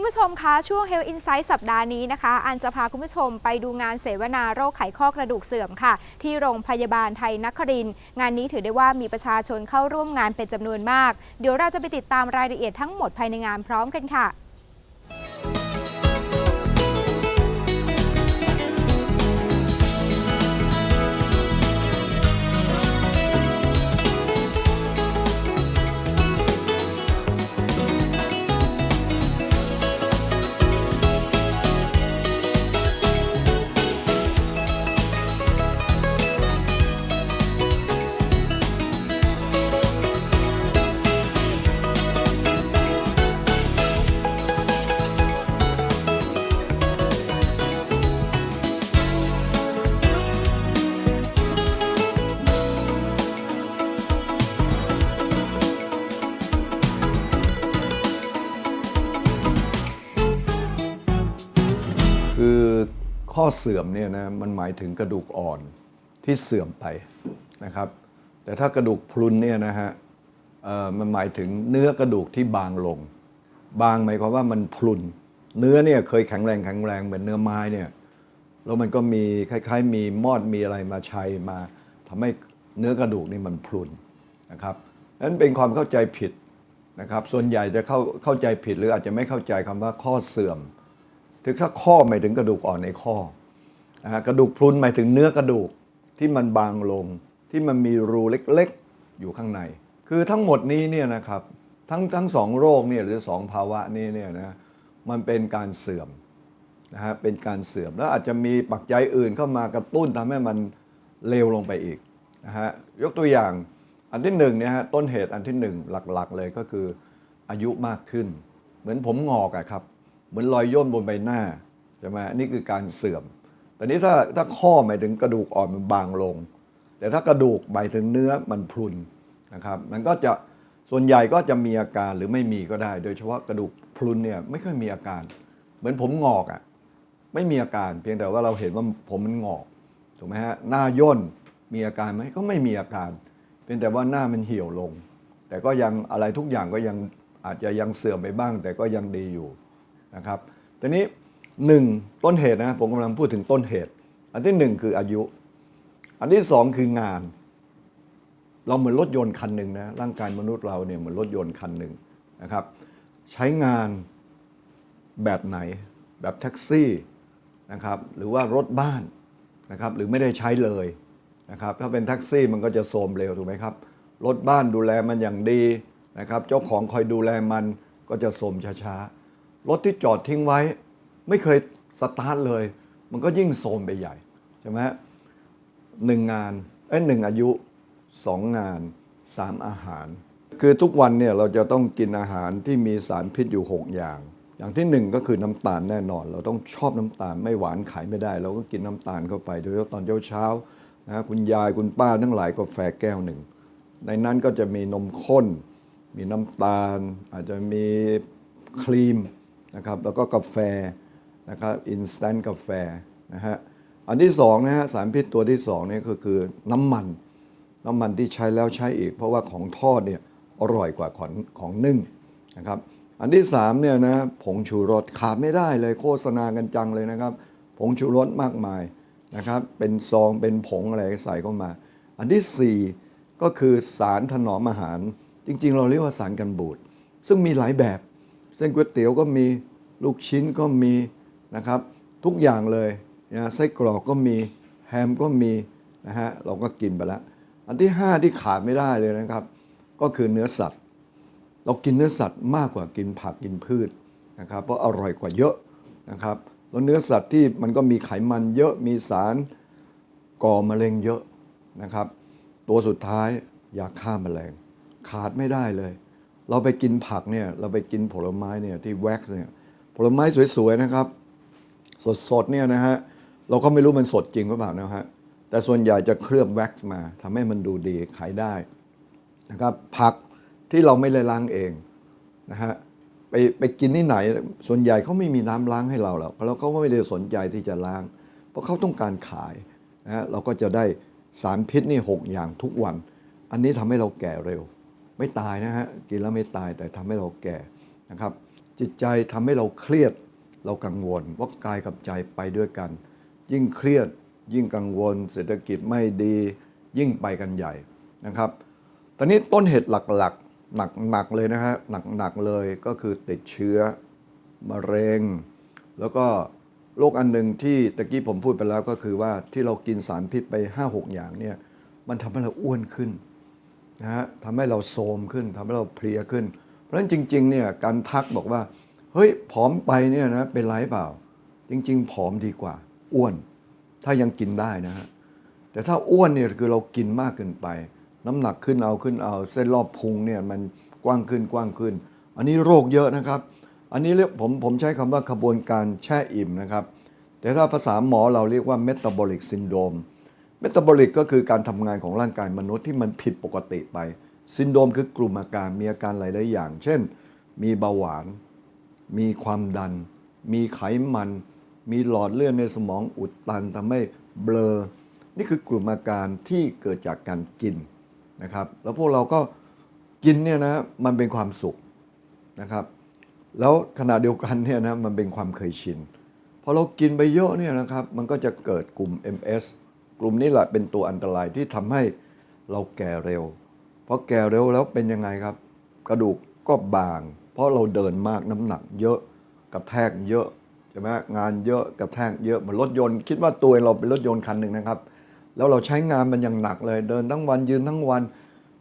คุณผู้ชมคะช่วง Health Insight สัปดาห์นี้นะคะ อันจะพาคุณผู้ชมไปดูงานเสวนาโรคไขข้อกระดูกเสื่อมค่ะ ที่โรงพยาบาลไทยนครินงานนี้ถือได้ว่ามีประชาชนเข้าร่วมงานเป็นจำนวนมาก เดี๋ยวเราจะไปติดตามรายละเอียดทั้งหมดภายในงานพร้อมกันค่ะ ข้อเสื่อมเนี่ยนะมันหมายถึงกระดูกอ่อนที่เสื่อมไปนะครับ แต่ถ้ากระดูกพรุนเนี่ยนะฮะมันหมายถึงเนื้อกระดูกที่บางลง บางหมายความว่ามันพรุน เนื้อเนี่ยเคยแข็งแรงแข็งแรงเหมือนเนื้อไม้เนี่ยแล้วมันก็มีคล้ายๆ มีมอดมีอะไรมาชัยมาทำให้เนื้อกระดูกนี่มันพรุนนะครับนั้นเป็นความเข้าใจผิดนะครับ ส่วนใหญ่จะเข้าเข้าใจผิดหรืออาจจะไม่เข้าใจคำว่าข้อเสื่อม ถึงถ้าข้อหมายถึงกระดูกอ่อนในข้อกระดูกพรุนหมายถึงเนื้อกระดูกที่มันบางลง ที่มันมีรูเล็กๆ อยู่ข้างใน คือทั้งหมดนี้เนี่ยนะครับทั้งทั้งสองโรคเนี่ยหรือสองภาวะนี้เนี่ยนะมันเป็นการเสื่อมนะฮะเป็นการเสื่อมแล้วอาจจะมีปัจจัยอื่นเข้ามากระตุ้นทำให้มันเลวลงไปอีกนะฮะยกตัวอย่างอันที่หนึ่งเนี่ยฮะต้นเหตุอันที่หนึ่งหลักๆ เลยก็คืออายุมากขึ้น เหมือนผมงอกอะครับ เหมือนรอยย่นบนใบหน้าใช่ไหมนี่คือการเสื่อม แต่นี้ถ้าถ้าข้อหมายถึงกระดูกอ่อนมันบางลง แต่ถ้ากระดูกหมายถึงเนื้อมันพรุนนะครับ มันก็จะส่วนใหญ่ก็จะมีอาการหรือไม่มีก็ได้ โดยเฉพาะกระดูกพรุนเนี่ยไม่ค่อยมีอาการ เหมือนผมงอกอะ่ะไม่มีอาการเพียงแต่ว่าเราเห็นว่าผมมันงอกถูกไหมฮะหน้าย่นมีอาการไหมก็ไม่มีอาการเพียงแต่ว่าหน้ามันเหี่ยวลง แต่ก็ยังอะไรทุกอย่างก็ยังอาจจะยังเสื่อมไปบ้าง แต่ก็ยังดีอยู่ นะครับทีนี้หนึ่งต้นเหตุนะผมกำลังพูดถึงต้นเหตุ อันที่หนึ่งคืออายุ อันที่สองคืองาน เราเหมือนรถยนต์คันหนึ่งนะร่างกายมนุษย์เราเนี่ยเหมือนรถยนต์คันหนึ่งนะครับ ใช้งานแบบไหน แบบแท็กซี่นะครับ หรือว่ารถบ้านนะครับ หรือไม่ได้ใช้เลยนะครับ ถ้าเป็นแท็กซี่มันก็จะโทมเร็วถูกไหมครับรถบ้านดูแลมันอย่างดีนะครับ เจ้าของคอยดูแลมันก็จะโทมช้าๆ รถที่จอดทิ้งไว้ ไม่เคยสตาร์ทเลย มันก็ยิ่งโทรมไปใหญ่ใช่ไหมหนึ่งงานไอ้หนึ่งอายุสองงานสามอาหาร คือทุกวันเนี่ยเราจะต้องกินอาหารที่มีสารพิษอยู่ 6 อย่าง อย่างที่หนึ่งก็คือน้ำตาลแน่นอน เราต้องชอบน้ำตาลไม่หวานขายไม่ได้ เราก็กินน้ำตาลเข้าไป โดยเฉพาะตอนเช้าๆนะคุณยายคุณป้าทั้งหลายกาแฟแก้วหนึ่ง ในนั้นก็จะมีนมข้น มีน้ำตาล อาจจะมีครีม นะครับแล้วก็กาแฟนะครับอินสแตนต์กาแฟนะฮะอันที่สองนะฮะสารพิษตัวที่สองนี่ก็คือน้ำมัน น้ำมันที่ใช้แล้วใช้อีก เพราะว่าของทอดเนี่ยอร่อยกว่าของของนึ่งนะครับอันที่สามเนี่ยนะผงชูรสขาดไม่ได้เลยโฆษณากันจังเลยนะครับ ผงชูรสมากมายนะครับเป็นซองเป็นผงอะไรใส่เข้ามา อันที่สี่ก็คือสารถนอมอาหาร จริง ๆ เราเรียกว่าสารกันบูดซึ่งมีหลายแบบ ส้นก๋วยเตี๋ยวก็มีลูกชิ้นก็มีนะครับ ทุกอย่างเลยนะไส้กรอกก็มีแฮมก็มีนะฮะเราก็กินไปแล้วอันที่ 5 ที่ขาดไม่ได้เลยนะครับ ก็คือเนื้อสัตว์ เรากินเนื้อสัตว์มากกว่ากินผักกินพืชนะครับเพราะอร่อยกว่าเยอะนะครับแล้วเนื้อสัตว์ที่มันก็มีไขมันเยอะมีสารก่อมะเร็งเยอะนะครับ ตัวสุดท้ายยาฆ่าแมลงขาดไม่ได้เลย เราไปกินผักเนี่ยเราไปกินผลไม้เนี่ยที่แว็กซ์เนี่ยผลไม้สวยๆนะครับ สดๆเนี่ยนะฮะเราก็ไม่รู้มันสดจริงหรือเปล่านะฮะแต่ส่วนใหญ่จะเคลือบแว็กซ์มาทำให้มันดูดีขายได้นะครับผักที่เราไม่ได้ล้างเองนะฮะไปไปกินที่ไหน ส่วนใหญ่เขาไม่มีน้ำล้างให้เราหรอกแล้วเขาก็ไม่ได้สนใจที่จะล้าง เพราะเขาต้องการขายนะฮะเราก็จะได้สารพิษนี่หกอย่างทุกวัน อันนี้ทำให้เราแก่เร็ว ไม่ตายนะฮะกินแล้วไม่ตายแต่ทำให้เราแก่นะครับ จิตใจทำให้เราเครียดเรากังวลว่ากายกับใจไปด้วยกัน ยิ่งเครียดยิ่งกังวล เศรษฐกิจไม่ดี ยิ่งไปกันใหญ่นะครับ ตอนนี้ต้นเหตุหลักๆหนักๆเลยนะฮะหนักๆเลยก็คือติดเชื้อมะเร็ง แล้วก็โรคอันหนึ่งที่ตะกี้ผมพูดไปแล้วก็คือว่าที่เรากินสารพิษไป 5-6 อย่างเนี่ยมันทำให้เราอ้วนขึ้น นะฮะทำให้เราโทมขึ้นทำให้เราเพลียขึ้น เพราะฉะนั้นจริงๆเนี่ยการทักบอกว่า เฮ้ยผอมไปเนี่ยนะเป็นไรเปล่า จริง ๆ ผอมดีกว่า อ้วน ถ้ายังกินได้นะฮะแต่ถ้าอ้วนเนี่ยคือเรากินมากเกินไป น้ำหนักขึ้นเอาขึ้นเอา เส้นรอบพุงเนี่ยมันกว้างขึ้นกว้างขึ้น อันนี้โรคเยอะนะครับ อันนี้เรียกผมผมใช้คำว่าขบวนการแช่อิ่มนะครับ แต่ถ้าภาษาหมอเราเรียกว่า metabolic syndrome metabolic ก็ เมตาบอลิกก็คือการทำงานของร่างกายมนุษย์ที่มันผิดปกติไป ซินโดมคือกลุ่มอาการมีอาการหลายๆอย่าง เช่น มีเบาหวาน มีความดัน มีไขมัน มีหลอดเลือดในสมองอุดตันทำให้เบลอ นี่คือกลุ่มอาการที่เกิดจากการกินนะครับ แล้วพวกเราก็กินเนี่ยนะมันเป็นความสุขนะครับ แล้วขณะเดียวกันเนี่ยนะมันเป็นความเคยชินพอเรากินไปเยอะเนี่ยนะครับ มันก็จะเกิดกลุ่ม MS กลุ่มนี้แหละเป็นตัวอันตรายที่ทำให้เราแก่เร็ว เพราะแก่เร็วแล้วเป็นยังไงครับ กระดูกก็บาง เพราะเราเดินมากน้ำหนัก เยอะกระแทกเยอะใช่ไหมงานเยอะกระแทกเยอะเหมือนรถยนต์ คิดว่าตัวเราเป็นรถยนต์คันหนึ่งนะครับ แล้วเราใช้งานมันอย่างหนักเลย เดินทั้งวันยืนทั้งวัน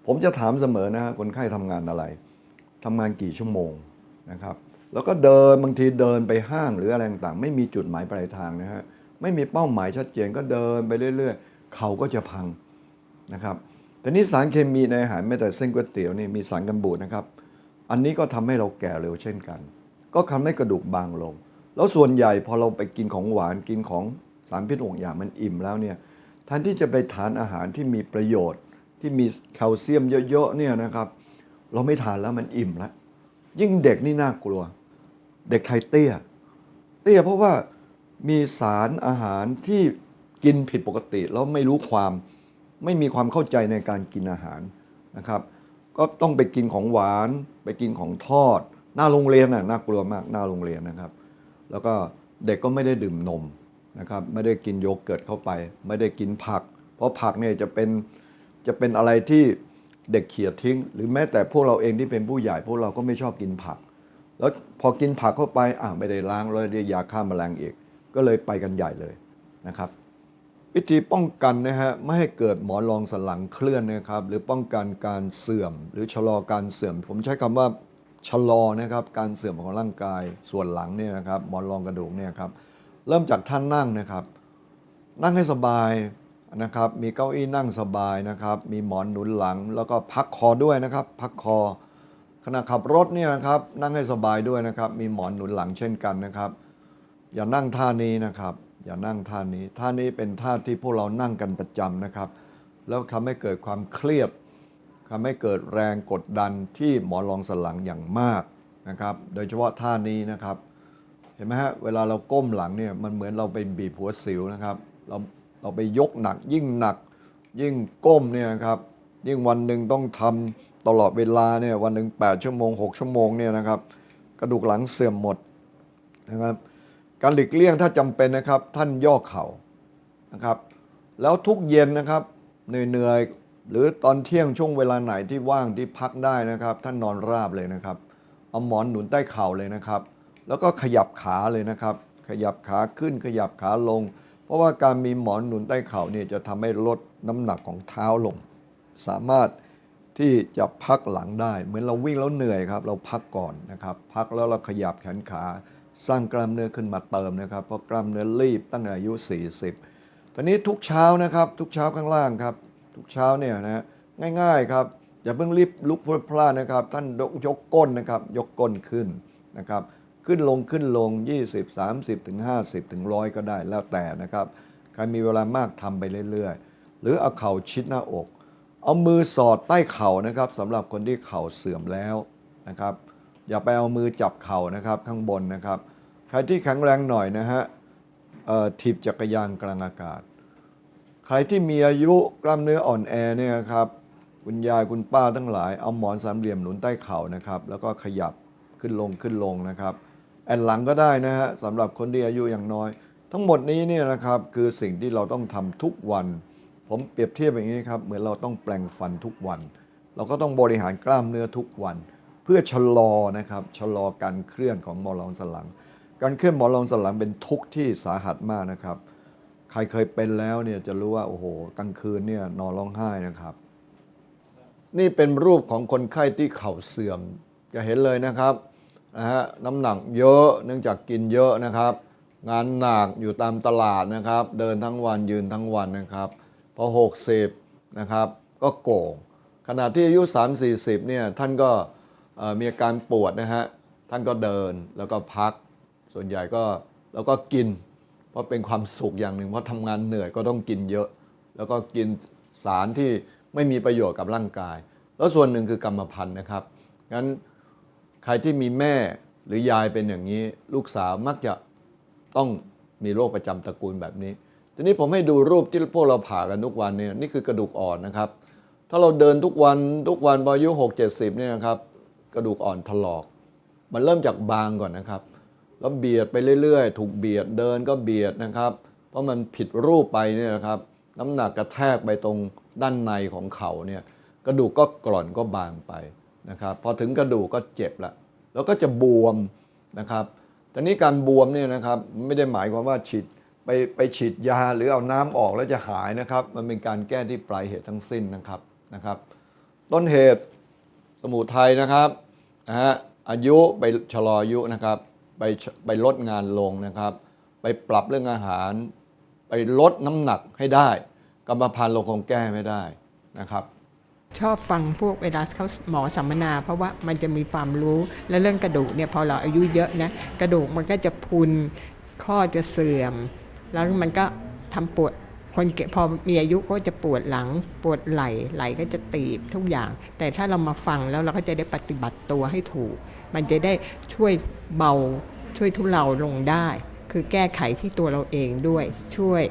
ผมจะถามเสมอนะคนไข้ทำงานอะไรทำงานกี่ชั่วโมงนะครับ แล้วก็เดินบางทีเดินไปห้างหรืออะไรต่างๆไม่มีจุดหมายปลายทางนะฮะ ไม่มีเป้าหมายชัดเจนก็เดินไปเรื่อย ๆ เขาก็จะพังนะครับแต่นี่สารเคมีในอาหารแม้แต่เส้นก๋วยเตี๋ยวนี่มีสารกันบูดนะครับ อันนี้ก็ทำให้เราแก่เร็วเช่นกัน ก็ทำให้กระดูกบางลง แล้วส่วนใหญ่พอเราไปกินของหวานกินของสารพิษหกอย่างมันอิ่มแล้วเนี่ยแทนที่จะไปทานอาหารที่มีประโยชน์ ที่มีแคลเซียมเยอะๆเนี่ยนะครับ เราไม่ทานแล้วมันอิ่มแล้วยิ่งเด็กนี่น่ากลัว เด็กไทยเตี้ย เตี้ยเพราะว่า มีสารอาหารที่กินผิดปกติแล้วไม่รู้ความไม่มีความเข้าใจในการกินอาหารนะครับ ก็ต้องไปกินของหวาน ไปกินของทอด หน้าโรงเรียนน่ะน่ากลัวมากหน้าโรงเรียนนะครับ แล้วก็เด็กก็ไม่ได้ดื่มนมนะครับ ไม่ได้กินโยเกิร์ตเข้าไป ไม่ได้กินผัก เพราะผักเนี่ยจะเป็นจะเป็นอะไรที่เด็กเขี่ยทิ้ง หรือแม้แต่พวกเราเองที่เป็นผู้ใหญ่ พวกเราก็ไม่ชอบกินผัก แล้วพอกินผักเข้าไปอ่าไม่ได้ล้างเลยได้ยาฆ่าแมลงอีก ก็เลยไปกันใหญ่เลยนะครับวิธีป้องกันนะฮะไม่ให้เกิดหมอนรองสันหลังเคลื่อนนะครับ หรือป้องกันการเสื่อม หรือชะลอการเสื่อม ผมใช้คำว่าชะลอนะครับการเสื่อมของร่างกายส่วนหลังเนี่ยนะครับหมอนรองกระดูกเนี่ยครับเริ่มจากท่านนั่งนะครับ นั่งให้สบายนะครับมีเก้าอี้นั่งสบายนะครับ มีหมอนหนุนหลัง แล้วก็พักคอด้วยนะครับ พักคอขณะขับรถเนี่ยนะครับนั่งให้สบายด้วยนะครับ มีหมอนหนุนหลังเช่นกันนะครับ อย่านั่งท่านี้นะครับ อย่านั่งท่านี้ ท่านี้เป็นท่าที่พวกเรานั่งกันประจำนะครับ แล้วทำให้เกิดความเครียดทำให้เกิดแรงกดดันที่หมอนรองสันหลังอย่างมากนะครับ โดยเฉพาะท่านี้นะครับ เห็นไหมฮะเวลาเราก้มหลังเนี่ยมันเหมือนเราไปบีบหัวสิวนะครับ เราเราไปยกหนักยิ่งหนัก ยิ่งก้มเนี่ยนะครับ ยิ่งวันหนึ่งต้องทำตลอดเวลาเนี่ยวันหนึ่ง8ชั่วโมง 6 ชั่วโมงเนี่ยนะครับ กระดูกหลังเสื่อมหมดนะครับ การหลีกเลี่ยงถ้าจำเป็นนะครับ ท่านย่อเข่านะครับ แล้วทุกเย็นนะครับเหนื่อยๆหรือตอนเที่ยงช่วงเวลาไหนที่ว่างที่พักได้นะครับ ท่านนอนราบเลยนะครับ เอาหมอนหนุนใต้เข่าเลยนะครับ แล้วก็ขยับขาเลยนะครับ ขยับขาขึ้นขยับขาลง เพราะว่าการมีหมอนหนุนใต้เข่าเนี่ยจะทำให้ลดน้ำหนักของเท้าลง สามารถที่จะพักหลังได้ เหมือนเราวิ่งแล้วเหนื่อยครับ เราพักก่อนนะครับ พักแล้วเราขยับแขนขา สร้างกล้ามเนื้อขึ้นมาเติมนะครับ เพราะกล้ามเนื้อรีบตั้งแต่อายุ 40 ตอนนี้ทุกเช้านะครับ ทุกเช้าข้างล่างครับ ทุกเช้าเนี่ยนะฮะง่ายๆครับอย่าเพิ่งรีบลุกพลพลาดนะครับ ท่านยกก้นนะครับ ยกก้นขึ้นนะครับ ขึ้นลงขึ้นลง 20 30ถึง50ถึง100 ก็ได้แล้วแต่นะครับ ใครมีเวลามากทำไปเรื่อยๆ หรือเอาเข่าชิดหน้าอก เอามือสอดใต้เข่านะครับสำหรับคนที่เข่าเสื่อมแล้วนะครับ อย่าไปเอามือจับเข่านะครับข้างบนนะครับ ใครที่แข็งแรงหน่อยนะฮะถีบจักรยานกลางอากาศ ใครที่มีอายุกล้ามเนื้ออ่อนแอเนี่ยครับคุณยายคุณป้าทั้งหลาย เอาหมอนสามเหลี่ยมหนุนใต้เข่านะครับ แล้วก็ขยับขึ้นลงขึ้นลงนะครับ แอนหลังก็ได้นะฮะสำหรับคนที่อายุอย่างน้อย ทั้งหมดนี้เนี่ยนะครับคือสิ่งที่เราต้องทำทุกวัน ผมเปรียบเทียบอย่างนี้ครับเหมือนเราต้องแปลงฟันทุกวัน เราก็ต้องบริหารกล้ามเนื้อทุกวัน เพื่อชะลอนะครับชะลอการเคลื่อนของมอลองสนหลัง การเคลื่อนหมอลองสนหลังเป็นทุกข์ที่สาหัสมากนะครับ ใครเคยเป็นแล้วเนี่ยจะรู้ว่าโอ้โหกลางคืนเนี่ยนอนร้องไห้นะครับ นี่เป็นรูปของคนไข้ที่เข่าเสื่อม จะเห็นเลยนะครับนะฮะน้ำหนักเยอะเนื่องจากกินเยอะนะครับ งานหนักอยู่ตามตลาดนะครับ เดินทั้งวันยืนทั้งวันนะครับพอ60นะครับ ก็โก่งขณะที่อายุ 3-40เนี่ยท่านก็มีอาการปวดนะฮะท่านก็เดินแล้วก็พัก ส่วนใหญ่ก็แล้วก็กิน เพราะเป็นความสุขอย่างหนึ่ง เพราะทำงานเหนื่อยก็ต้องกินเยอะ แล้วก็กินสารที่ไม่มีประโยชน์กับร่างกาย แล้วส่วนหนึ่งคือกรรมพันธุ์นะครับงั้นใครที่มีแม่หรือยายเป็นอย่างนี้ ลูกสาวมักจะต้องมีโรคประจำตระกูลแบบนี้ ทีนี้ผมให้ดูรูปที่พวกเราผ่ากันทุกวันเนี่ยนี่คือกระดูกอ่อนนะครับ ถ้าเราเดินทุกวันทุกวันพออายุหกเจ็ดสิบเนี่ยนะครับกระดูกอ่อนถลอก มันเริ่มจากบางก่อนนะครับ แล้วเบียดไปเรื่อยๆ ถูกเบียดเดินก็เบียดนะครับ เพราะมันผิดรูปไปเนี่ยนะครับน้ำหนักกระแทกไปตรงด้านในของเขาเนี่ยกระดูกก็กร่อนก็บางไปนะครับพอถึงกระดูกก็เจ็บละแล้วก็จะบวมนะครับแต่นี้การบวมเนี่ยนะครับไม่ได้หมายความว่าฉีดไปไปฉีดยาหรือเอาน้ำออกแล้วจะหายนะครับ มันเป็นการแก้ที่ปลายเหตุทั้งสิ้นนะครับนะครับ ต้นเหตุสมุทัยนะครับนะฮะอายุไปชะลออายุนะครับ ไปไปลดงานลงนะครับ ไปปรับเรื่องอาหาร ไปลดน้ำหนักให้ได้กรรมพันธุ์เราคงแก้ไม่ได้นะครับ ชอบฟังพวกเวลาเขาหมอสัมมนา เพราะว่ามันจะมีความรู้และเรื่องกระดูกเนี่ยพอเราอายุเยอะนะกระดูกมันก็จะพุนข้อจะเสื่อม แล้วมันก็ทำปวด คนแก่พอมีอายุก็จะปวดหลังปวดไหล่ไหล่ก็จะตีบทุกอย่าง แต่ถ้าเรามาฟังแล้วเราก็จะได้ปฏิบัติตัวให้ถูก มันจะได้ช่วยเบาช่วยทุเลาลงได้ คือแก้ไขที่ตัวเราเองด้วยช่วย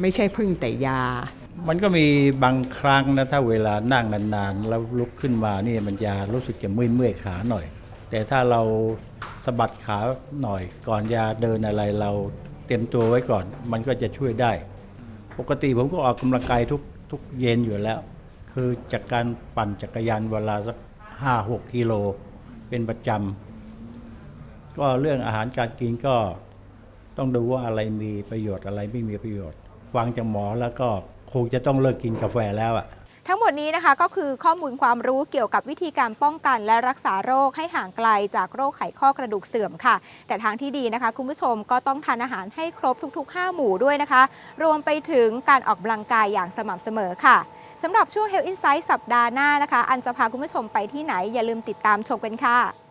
ไม่ใช่พึ่งแต่ยา มันก็มีบางครั้งนะถ้าเวลานั่งนานๆแล้วลุกขึ้นมานี่มันจะรู้สึกจะเมื่อยๆขาหน่อย แต่ถ้าเราสะบัดขาหน่อยก่อนยาเดินอะไรเราเตรียมตัวไว้ก่อน มันก็จะช่วยได้ ปกติผมก็ออกกำลังกายทุกทุกเย็นอยู่แล้ว คือจากการปั่นจักรยานเวลาสักห้าหกกิโลเป็นประจำก็เรื่องอาหารการกินก็ต้องดูว่าอะไรมีประโยชน์อะไรไม่มีประโยชน์ฟังจากหมอแล้วก็คงจะต้องเลิกกินกาแฟแล้วอะ ทั้งหมดนี้นะคะก็คือข้อมูลความรู้เกี่ยวกับวิธีการป้องกันและรักษาโรคให้ห่างไกลจากโรคไขข้อกระดูกเสื่อมค่ะ แต่ทางที่ดีนะคะ คุณผู้ชมก็ต้องทานอาหารให้ครบทุก ๆ 5 หมู่ด้วยนะคะ รวมไปถึงการออกกำลังกายอย่างสม่ำเสมอค่ะสำหรับช่วง Health Insight สัปดาห์หน้านะคะ อันจะพาคุณผู้ชมไปที่ไหนอย่าลืมติดตามชมกันค่ะ